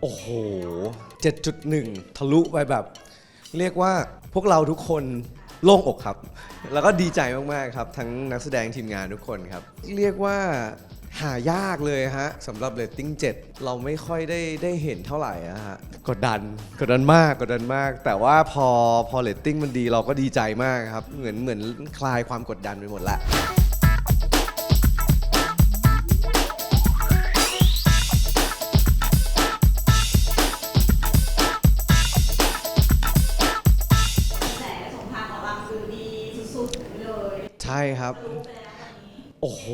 โอ้โห 7.1 ทะลุไปแบบ เรียกว่าพวกเราทุกคนโล่งอกครับ แล้วก็ดีใจมาก ๆ ครับ ทั้งนักแสดงทีมงานทุกคนครับ เรียกว่าหายากเลยฮะสำหรับเรตติ้ง7เราไม่ค่อยได้ได้เห็นเท่าไหร่อะฮะกดดันกดดันมากกดดันมาก แต่ว่าพอพอเรตติ้งมันดีเราก็ดีใจมากครับ เหมือนเหมือนคลายความกดดันไปหมดละ ครับรู้ไปเลยนะคะตอนนี้โอ้โห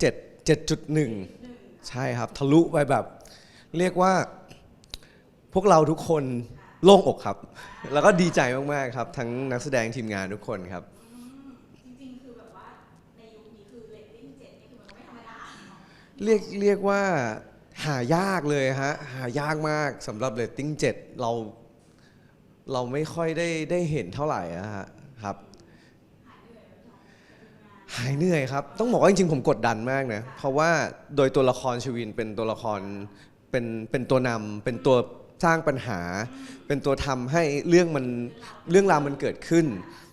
เจ็ดเจ็ดจุดหนึ่งใช่ครับ ทะลุไปแบบ เรียกว่าพวกเราทุกคนโล่งอกครับ แล้วก็ดีใจมากๆครับ ทั้งนักแสดงทีมงานทุกคนครับ จริงๆ คือแบบว่าในยุคนี้คือเรตติ้งเจ็ดนี่คือมันก็ไม่ธรรมดาเนาะเรียกเรียกว่าหายากเลยฮะ หายากมากสำหรับเรตติ้ง7เรา เราไม่ค่อยได้ได้เห็นเท่าไหร่อะฮะครับ หายเหนื่อยครับ ต้องบอกว่าจริงๆผมกดดันมากนะ เพราะว่าโดยตัวละครชวินเป็นตัวละครเป็นเป็นตัวนำเป็นตัวสร้างปัญหา เป็นตัวทำให้เรื่องมันเรื่องราวมันเกิดขึ้น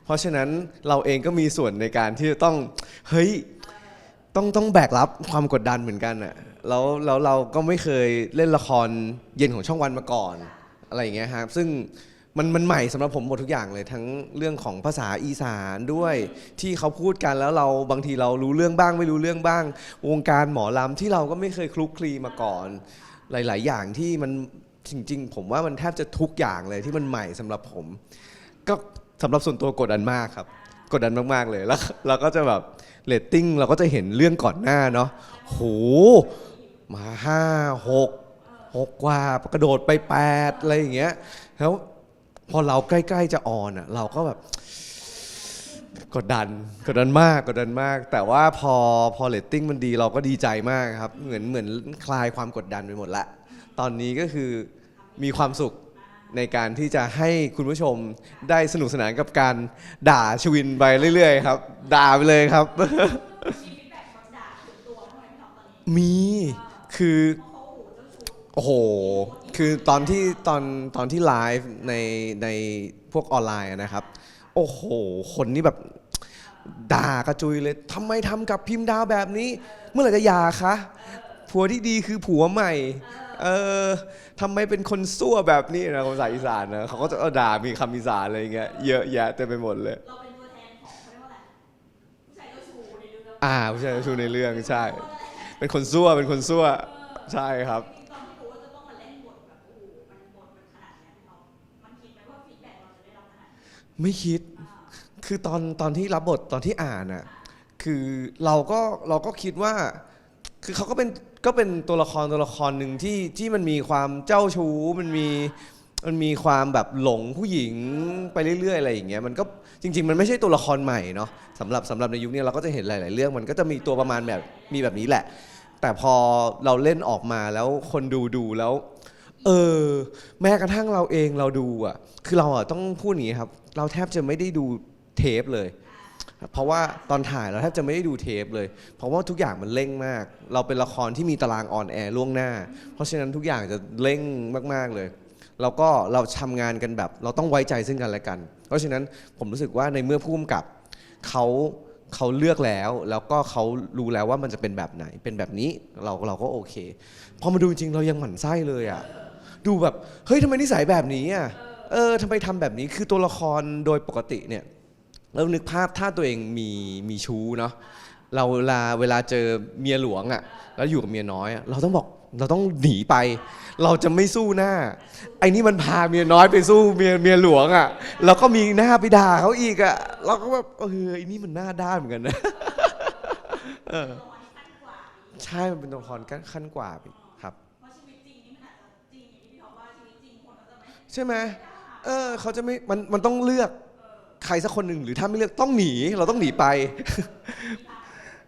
เพราะฉะนั้นเราเองก็มีส่วนในการที่จะต้องเฮ้ย ต้องต้องแบกรับความกดดันเหมือนกันอะแล้วแล้วเราก็ไม่เคยเล่นละครเย็นของช่องวันมาก่อนอะไรอย่างเงี้ยครับซึ่ง มันมันใหม่สำหรับผมหมดทุกอย่างเลย ทั้งเรื่องของภาษาอีสานด้วย ที่เขาพูดกันแล้วเราบางทีเรารู้เรื่องบ้าง ไม่รู้เรื่องบ้าง วงการหมอลำที่เราก็ไม่เคยคลุกคลีมาก่อน หลาย ๆ อย่างที่มันจริง ๆ ผมว่ามันแทบจะทุกอย่างเลยที่มันใหม่สำหรับผม ก็สำหรับส่วนตัวกดดันมากครับ กดดันมากๆเลยแล้วเราก็จะแบบเรตติ้งเราก็จะเห็นเรื่องก่อนหน้าเนาะโหมาห้าหกหกกว่ากระโดดไปแปดอะไรอย่างเงี้ยแล้ว พอเราใกล้ๆจะออนอะเราก็แบบกดดันกดดันมากกดดันมาก แต่ว่าพอพอเรตติ้งมันดีเราก็ดีใจมากครับ เหมือนเหมือนคลายความกดดันไปหมดละ ตอนนี้ก็คือมีความสุขในการที่จะให้คุณผู้ชมได้สนุกสนานกับการด่าชวินไปเรื่อย ๆ ครับ ด่าไปเลยครับ มีคือ โอ้โห คือตอนที่ตอนตอนที่ไลฟ์ในในพวกออนไลน์อะนะครับ โอ้โห คนนี่แบบด่ากระจุยเลยทำไมทำกับพิมพ์ดาวแบบนี้ เมื่อไหร่จะหย่าคะผัวที่ดีคือผัวใหม่ เออทำไมเป็นคนซั่วแบบนี้นะภาษาอีสานนะเขาก็จะเอาด่ามีคำอีสานอะไรอย่างเงี้ยเยอะแยะเต็มไปหมดเลย เราเป็นตัวแทนของเขาเรียกว่าอะไรผู้ชายเจ้าชู้ในเรื่องอ่าผู้ชายเจ้าชู้ในเรื่องใช่ เป็นคนซั่วเป็นคนซั่วใช่ครับ ไม่คิด คือตอนตอนที่รับบทตอนที่อ่านอะ คือเราก็เราก็คิดว่า คือเขาก็เป็นก็เป็นตัวละครตัวละครหนึ่งที่ที่มันมีความเจ้าชู้มันมีมันมีความแบบหลงผู้หญิงไปเรื่อยๆอะไรอย่างเงี้ยมันก็จริง ๆ มันไม่ใช่ตัวละครใหม่เนาะสำหรับสำหรับในยุคนี้เราก็จะเห็นหลาย ๆ เรื่อง มันก็จะมีตัวประมาณแบบมีแบบนี้แหละ แต่พอเราเล่นออกมาแล้วคนดูดูแล้ว เออ แม้กระทั่งเราเองเราดูอะ คือเราอะต้องพูดอย่างนี้ครับ เราแทบจะไม่ได้ดูเทปเลย เพราะว่าตอนถ่ายเราแทบจะไม่ได้ดูเทปเลย เพราะว่าทุกอย่างมันเร่งมาก เราเป็นละครที่มีตารางออนแอร์ล่วงหน้า เพราะฉะนั้นทุกอย่างจะเร่งมาก ๆเลย แล้วก็เราทำงานกันแบบ เราต้องไว้ใจซึ่งกันและกัน เพราะฉะนั้นผมรู้สึกว่าในเมื่อผู้กำกับเขาเขาเลือกแล้ว แล้วก็เขารู้แล้วว่ามันจะเป็นแบบไหน เป็นแบบนี้เราเราก็โอเค พอมาดูจริงเรายังหมั่นไส้เลยอะ ดูแบบ เฮ้ยทำไมนิสัยแบบนี้อะเออทำไมทำแบบนี้คือตัวละครโดยปกติเนี่ยเรานึกภาพถ้าตัวเองมีมีชู้เนาะเราเวลาเวลาเจอเมียหลวงอะ่ะแล้วอยู่กับเมียน้อยอะเราต้องบอกเราต้องหนีไป เราจะไม่สู้หน้า ไอ้นี่มันพาเมียน้อยไปสู้เมียเมียหลวงอะ่ะแล้วก็มีหน้าไปด่าเขาอีกอะ่ะเราก็แบบเออไอ้นี่มันหน้าด้านเหมือนกันนะใช่มันเป็นตัวละครขั้นขั้นกว่า ช่ไหมเออเขาจะไม่มันมันต้องเลือกใครสักคนหนึ่งหรือถ้าไม่เลือกต้องหนีเราต้องหนีไป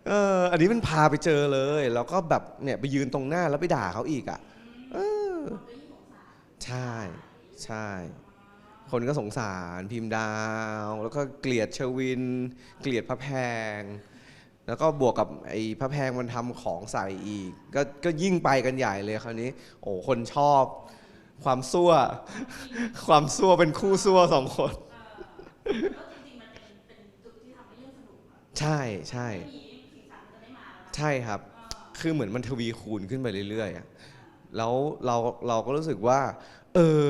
เอออันนี้มันพาไปเจอเลย แล้วก็แบบเนี่ยไปยืนตรงหน้าแล้วไปด่าเขาอีกอะเออใช่ ใช่ คนก็สงสารพิมพ์ดาว แล้วก็เกลียดเชวิน เกลียดพระแพง แล้วก็บวกกับไอ้พระแพงมันทำของใส่อีก ก็ก็ยิ่งไปกันใหญ่เลยคราวนี้ โอ้คนชอบ ความซั่ว ความซั่วเป็นคู่ซั่วสองคนก็จริงๆมันเป็นเป็นจุดที่ทำให้เรื่องสนุกอะใช่ใช่ไม่มีสีสันมันจะไม่มาแล้วนะใช่ครับ คือเหมือนมันทวีคูณขึ้นไปเรื่อยๆอะแล้วเราเราก็รู้สึกว่า เออ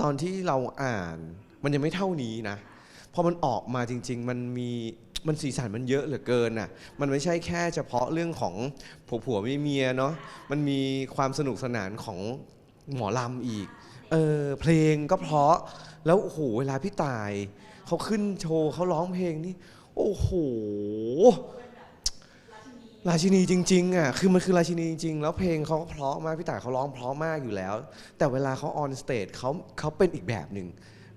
ตอนที่เราอ่านมันยังไม่เท่านี้นะพอมันออกมาจริง ๆ มันมีมันสีสันมันเยอะเหลือเกินน่ะ มันไม่ใช่แค่เฉพาะเรื่องของผัวผัวเมียเมียเนาะ มันมีความสนุกสนานของ หมอลำอีก เออเพลงก็เพราะ แล้วโอ้โหเวลาพี่ตายเขาขึ้นโชว์เขาร้องเพลงนี่ โอ้โห ราชินีจริงๆอะคือมันคือราชินีจริงๆ แล้วเพลงเขาก็เพราะมากพี่ต่ายเขาร้องเพราะมากอยู่แล้ว แต่เวลาเขาออนสเตจเขาเขาเป็นอีกแบบหนึ่ง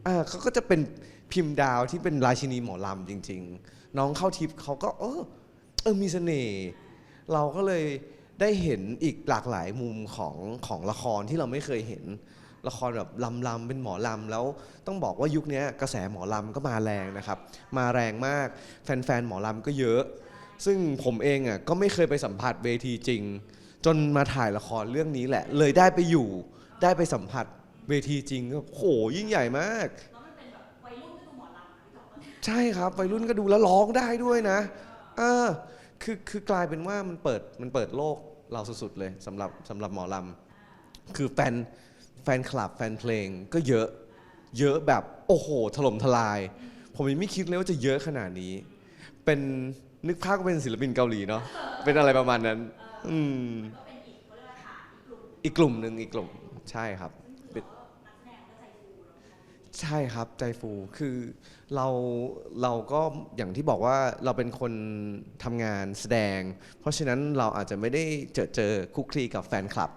อ่าเขาก็จะเป็นพิมพ์ดาวที่เป็นราชินีหมอลำจริง ๆ น้องเข้าทิพย์เขาก็เออเออมีเสน่ห์เราก็เลย ได้เห็นอีกหลากหลายมุมของของละครที่เราไม่เคยเห็น ละครแบบลำลำๆเป็นหมอลำแล้วต้องบอกว่ายุคนี้กระแสหมอลำก็มาแรงนะครับ มาแรงมากแฟนๆหมอลำก็เยอะ ซึ่งผมเองอะก็ไม่เคยไปสัมผัสเวทีจริง จนมาถ่ายละครเรื่องนี้แหละ เลยได้ไปอยู่ได้ไปสัมผัสเวทีจริงก็โหยิ่งใหญ่มากแล้วมันเป็นแบบวัยรุ่นที่ดูหมอลำอะพี่จอมตอนนี้ใช่ครับวัยรุ่นก็ดูแล้วร้องได้ด้วยนะเออ คือคือกลายเป็นว่ามันเปิดมันเปิดโลกเราสุดๆเลยสำหรับสำหรับหมอลำคือแฟนแฟนคลับแฟนเพลงก็เยอะเยอะแบบโอ้โหถล่มทลาย ผมยังไม่คิดเลยว่าจะเยอะขนาดนี้ เป็นนึกภาพก็เป็นศิลปินเกาหลีเนาะเป็นอะไรประมาณนั้น อืมก็เป็นอีกเขาเรียกว่าฐานอีกกลุ่มหนึ่งอีกกลุ่มหนึ่งอีกกลุ่มใช่ครับ ซึ่งถือว่านักแสดงก็ใจฟูแล้ว ใช่ครับใจฟูคือเราเราก็อย่างที่บอกว่าเราเป็นคนทำงานแสดง เพราะฉะนั้นเราอาจจะไม่ได้เจอเจอคุกคลีกับแฟนคลับ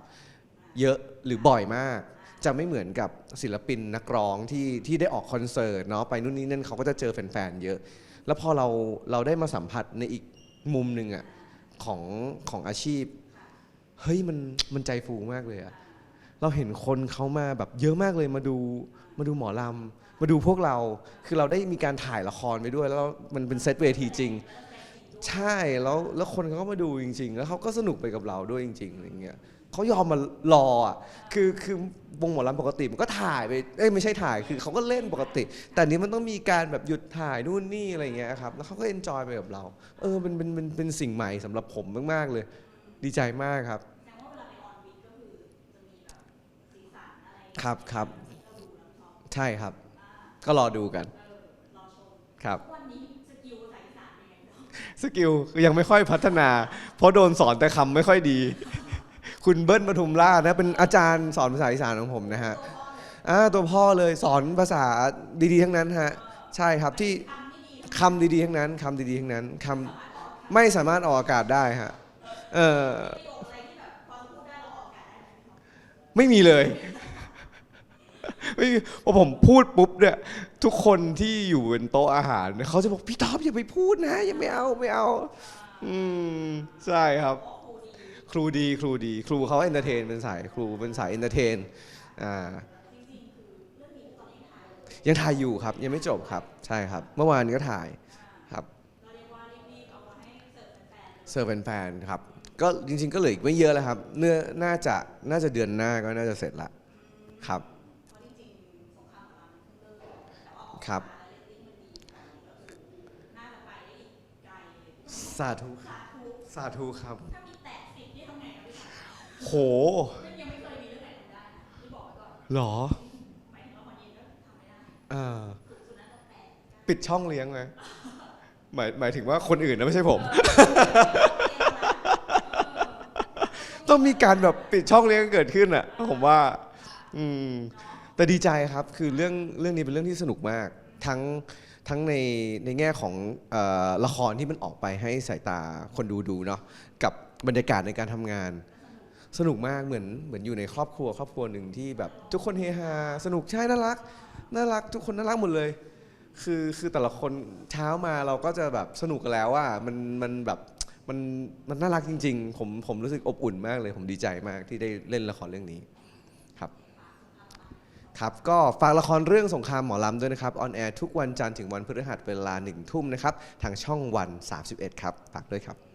เยอะหรือบ่อยมาก จะไม่เหมือนกับศิลปินนักร้องที่ที่ได้ออกคอนเสิร์ตเนาะไปนู่นนี่นั่นเขาก็จะเจอแฟนๆเยอะ แล้วพอเราเราได้มาสัมผัสในอีกมุมหนึ่งอะของของอาชีพเฮ้ยมันมันใจฟูมากเลยอะเราเห็นคนเขามาแบบเยอะมากเลยมาดู มาดูหมอลำมาดูพวกเราคือเราได้มีการถ่ายละครไปด้วย แล้วมันเป็นเซตเวทีจริง ใช่แล้วแล้วคนเขาก็มาดูจริง ๆ แล้วเขาก็สนุกไปกับเราด้วยจริงๆอะไรเงี้ยเขายอมมารออะคือคือวงหมอลำปกติมันก็ถ่ายไปเอ้ยไม่ใช่ถ่ายคือเขาก็เล่นปกติ แต่อันนี้มันต้องมีการแบบหยุดถ่ายนู่นนี่อะไรเงี้ยครับแล้วเขาก็เอนจอยไปกับเราเออเป็นเป็นเป็นเป็นสิ่งใหม่สำหรับผมมากๆเลย ดีใจมากครับแสดงว่าเวลาไปออนวิกก็คือจะมีแบบสีสันอะไรครับครับ ใช่ครับ ก็รอดูกันเออรอชมครับวันนี้สกิลภาษาอีสานเป็นไงบ้างสกิลยังไม่ค่อยพัฒนา เพราะโดนสอนแต่คำไม่ค่อยดี คุณเบิ้ลปทุมราชนะเป็นอาจารย์สอนภาษาอีสานของผมนะฮะอ่าตัวพ่อเลยสอนภาษาดีๆทั้งนั้นฮะใช่ครับที่ทำไม่ดีคำดีๆทั้งนั้นคำดีๆทั้งนั้นคำไม่สามารถออกอากาศได้ฮะเออประโยคอะไรที่แบบพอพูดได้แล้วออกอากาศได้ไหมพี่ท็อปไม่มีเลย ไม่มีพอผมพูดปุ๊บเนี่ย ทุกคนที่อยู่บนโต๊ะอาหารเขาจะบอกพี่ท็อปอย่าไปพูดนะอย่าไม่เอาไม่เอา อืมใช่ครับ ครูดีครูดี ครูเขาเอนเตอร์เทนเป็นสายครูเป็นสายเอนเตอร์เทนอ่ายังถ่ายอยู่ครับ ยังไม่จบครับ ใช่ครับ เมื่อวานก็ถ่ายครับเราเรียกว่ารีบๆเอร์แฟนเซอร์แฟนๆครับ ก็จริง ๆ ก็เหลืออีกไม่เยอะแล้วครับเนื้อน่าจะน่าจะเดือนหน้าก็น่าจะเสร็จละครับ ครับมาแล้วเรตติ้งมันดีก็คือน่าจะไปได้อีกไกลเลยสาธุสาธุสาธุครับ ถ้ามีแตะสิบนี่ทำไงครับพี่ท็อปโหยังยังไม่เคยมีเรื่องไหนทำได้นะที่บอกไว้ก่อนเหรอหมายถึงว่าคนยินก็ทำไม่ได้อ่าสุดสุดน่าจะแปดปิดช่องเลี้ยงไหมหมายหมายถึงว่าคนอื่นนะไม่ใช่ผม ต้องมีการแบบปิดช่องเลี้ยงเกิดขึ้นอะผมว่า อืม แต่ดีใจครับคือเรื่องเรื่องนี้เป็นเรื่องที่สนุกมาก ทั้งทั้งในในแง่ของเออละครที่มันออกไปให้สายตาคนดูดูเนาะกับบรรยากาศในการทำงาน สนุกมากเหมือนเหมือนอยู่ในครอบครัวครอบครัวหนึ่งที่แบบ ทุกคนเฮฮาสนุกใช่น่ารักน่ารัก ทุกคนน่ารักหมดเลย คือคือแต่ละคนเช้ามาเราก็จะแบบสนุกกันแล้วว่ามันมันแบบมันมันน่ารักจริง ๆ ผมผมรู้สึกอบอุ่นมากเลย ผมดีใจมากที่ได้เล่นละครเรื่องนี้ ครับครับก็ฝากละครเรื่องสงครามหมอลำด้วยนะครับออนแอร์ทุกวันจันทร์ถึงวันพฤหัสเวลาหนึ่งทุ่มนะครับทางช่องวัน 31 ครับฝากด้วยครับ